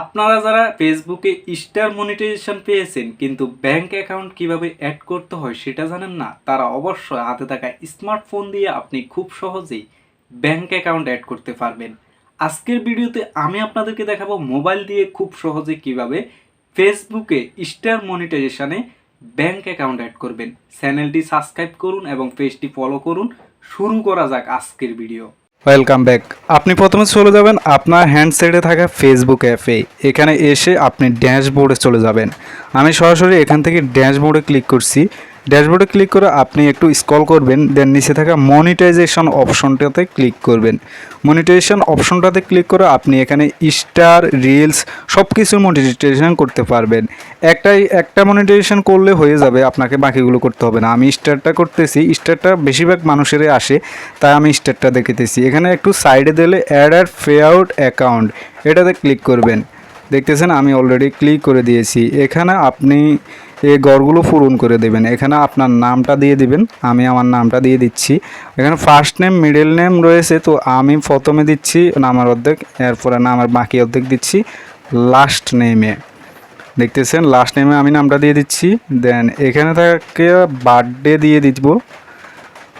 আপনারা যারা ফেসবুকে স্টার মনিটাইজেশন পেয়েছেন, কিন্তু ব্যাংক অ্যাকাউন্ট কীভাবে অ্যাড করতে হয় সেটা জানেন না, তারা অবশ্যই হাতে থাকা স্মার্টফোন দিয়ে আপনি খুব সহজেই ব্যাংক অ্যাকাউন্ট অ্যাড করতে পারবেন। আজকের ভিডিওতে আমি আপনাদেরকে দেখাবো মোবাইল দিয়ে খুব সহজে কীভাবে ফেসবুকে স্টার মনিটাইজেশনে ব্যাংক অ্যাকাউন্ট অ্যাড করবেন। চ্যানেলটি সাবস্ক্রাইব করুন এবং পেজটি ফলো করুন। শুরু করা যাক আজকের ভিডিও। ওয়েলকাম ব্যাক আপনি প্রথমে চলে যাবেন আপনার হ্যান্ডসেটে থাকা ফেসবুক অ্যাপে এখানে এসে আপনি ড্যাশবোর্ডে চলে যাবেন। আমি সরাসরি এখান থেকে ড্যাশবোর্ডে ক্লিক করছি। ড্যাশবোর্ডে ক্লিক করে আপনি একটু স্ক্রল করবেন, দেন নিচে থাকা মনিটাইজেশন অপশনটাতে ক্লিক করবেন। মনিটাইজেশন অপশনটাতে ক্লিক করে আপনি এখানে স্টার, রিলস সব কিছু মনিটাইজেশন করতে পারবেন। একটাই, একটা মনিটাইজেশন করলে হয়ে যাবে, আপনাকে বাকিগুলো করতে হবে না। আমি স্টারটা করতেছি, স্টারটা বেশিরভাগ মানুষেরই আসে, তাই আমি স্টারটা দেখিতেছি। এখানে একটু সাইডে দিলে অ্যাড আর পে আউট অ্যাকাউন্ট, এটাতে ক্লিক করবেন। দেখতেছেন আমি অলরেডি ক্লিক করে দিয়েছি। এখানে আপনি এই গড়গুলো পূরণ করে দেবেন। এখানে আপনার নামটা দিয়ে দিবেন। আমি আমার নামটা দিয়ে দিচ্ছি। এখানে ফার্স্ট নেম মিডল নেম রয়েছে। তো আমি প্রথমে দিচ্ছি নামের অর্ধেক, এরপরে নামের বাকি অর্ধেক দিচ্ছি লাস্ট নেমে দেখতেছেন? লাস্ট নেমে আমি নামটা দিয়ে দিচ্ছি। দেন এখানে থাকে বার্থডে দিয়ে দিব।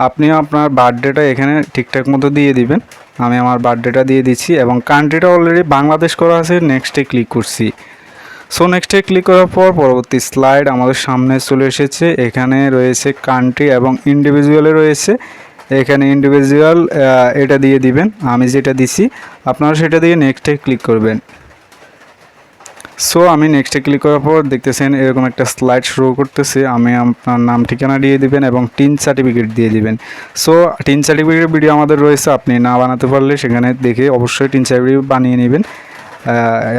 আপনি আপনার বার্থডেটা এখানে ঠিকঠাক মতো দিয়ে দিবেন। আমি আমার বার্থডেটা দিয়ে দিচ্ছি এবং কান্ট্রিটা অলরেডি বাংলাদেশ করা আছে। নেক্সটে ক্লিক করছি। সো নেক্সটে ক্লিক করার পর পরবর্তী স্লাইড আমাদের সামনে চলে এসেছে। এখানে রয়েছে কান্ট্রি এবং ইন্ডিভিজুয়ালে রয়েছে। এখানে ইন্ডিভিজুয়াল এটা দিয়ে দিবেন। আমি যেটা দিছি, আপনারা সেটা দিয়ে নেক্সটে ক্লিক করবেন। সো আমি নেক্সটে ক্লিক করার পর দেখতেছেন এরকম একটা স্লাইড শুরু করতেছে। আমি আপনার নাম, ঠিকানা দিয়ে দিবেন এবং টিন সার্টিফিকেট দিয়ে দিবেন। সো টিন সার্টিফিকেট ভিডিও আমাদের রয়েছে। আপনি না বানাতে পারলে সেখানে দেখে অবশ্যই টিন সার্টিফিকেট বানিয়ে নেবেন।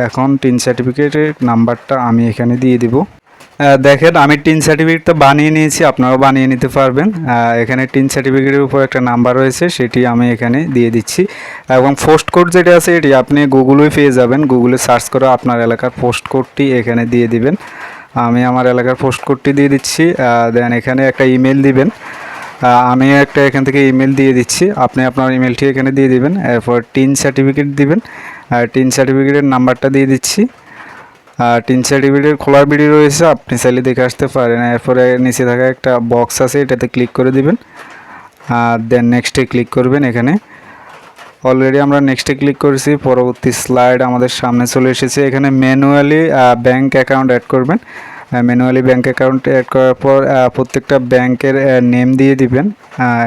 এখন টিন সার্টিফিকেটের নাম্বারটা আমি এখানে দিয়ে দিব। দেখেন, আমি টিন সার্টিফিকেটটা বানিয়ে নিয়েছি, আপনারাও বানিয়ে নিতে পারবেন। এখানে টিন সার্টিফিকেটের উপর একটা নাম্বার রয়েছে, সেটি আমি এখানে দিয়ে দিচ্ছি। এবং পোস্ট কোড যেটা আছে, এটি আপনি গুগলেই পেয়ে যাবেন। গুগলে সার্চ করে আপনার এলাকার পোস্ট কোডটি এখানে দিয়ে দিবেন। আমি আমার এলাকার পোস্ট কোডটি দিয়ে দিচ্ছি দেন এখানে একটা ইমেল দিবেন। আমি একটা এখান থেকে ইমেল দিয়ে দিচ্ছি। আপনি আপনার ইমেলটি এখানে দিয়ে দিবেন, এরপর টিন সার্টিফিকেট দিবেন। আর টিন সার্টিফিকেটের নাম্বারটা দিয়ে দিচ্ছি। আর টিন সার্টিফিকেটের খোলার ভিডিও রয়েছে, আপনি চাইলে দেখে আসতে পারেন। এরপরে নিচে থাকা একটা বক্স আছে, এটাতে ক্লিক করে দিবেন। আর দেন নেক্সটে ক্লিক করবেন এখানে। অলরেডি আমরা নেক্সটে ক্লিক করেছি, পরবর্তী স্লাইড আমাদের সামনে চলে এসেছে। এখানে ম্যানুয়ালি ব্যাংক অ্যাকাউন্ট অ্যাড করবেন। ম্যানুয়ালি ব্যাঙ্ক অ্যাকাউন্ট অ্যাড করার পর প্রত্যেকটা ব্যাংকের নেম দিয়ে দিবেন।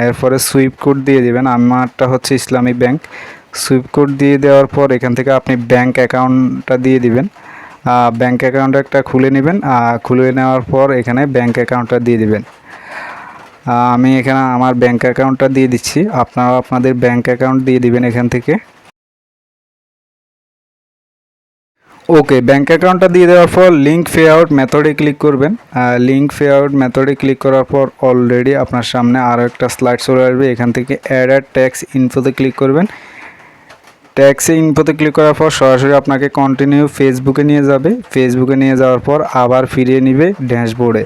এরপরে সুইপ কোড দিয়ে দিবেন। আমারটা হচ্ছে ইসলামী ব্যাংক সুইপ কোড দিয়ে দেওয়ার পর এখান থেকে আপনি ব্যাংক অ্যাকাউন্টটা দিয়ে দিবেন। ব্যাংক অ্যাকাউন্ট একটা খুলে নেবেন খুলে নেওয়ার পর এখানে ব্যাংক অ্যাকাউন্টটা দিয়ে দিবেন। আমি এখানে আমার ব্যাংক অ্যাকাউন্টটা দিয়ে দিচ্ছি। আপনারা আপনাদের ব্যাংক অ্যাকাউন্ট দিয়ে দিবেন এখান থেকে। ওকে ব্যাঙ্ক অ্যাকাউন্টটা দিয়ে দেওয়ার পর লিঙ্ক পে আউট মেথডে ক্লিক করবেন। লিঙ্ক পে আউট মেথডে ক্লিক করার পর অলরেডি আপনার সামনে আরও একটা স্লাইড চলে আসবে। এখান থেকে অ্যাড অ্যাড ট্যাক্স ইনফোতে ক্লিক করবেন। ট্যাক্সে ইনফোতে ক্লিক করার পর সরাসরি আপনাকে কন্টিনিউ ফেসবুকে নিয়ে যাবে। ফেসবুকে নিয়ে যাওয়ার পর আবার ফিরিয়ে নিবে ড্যাশবোর্ডে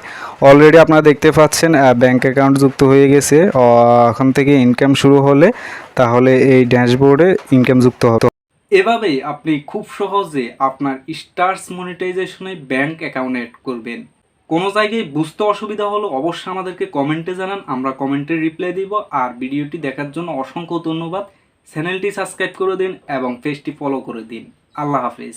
অলরেডি আপনারা দেখতে পাচ্ছেন ব্যাংক অ্যাকাউন্ট যুক্ত হয়ে গেছে। এখন থেকে ইনকাম শুরু হলে তাহলে এই ড্যাশবোর্ডে ইনকাম যুক্ত হবে। এভাবেই আপনি খুব সহজে আপনার স্টার্স মনিটাইজেশনে ব্যাংক অ্যাকাউন্ট অ্যাড করবেন। কোনো জায়গায় বুঝতে অসুবিধা হলো অবশ্যই আমাদেরকে কমেন্টে জানান। আমরা কমেন্টে রিপ্লাই দিব। আর ভিডিওটি দেখার জন্য অসংখ্য ধন্যবাদ। চ্যানেলটি সাবস্ক্রাইব করে দিন এবং পেজটি ফলো করে দিন। আল্লাহ হাফিজ।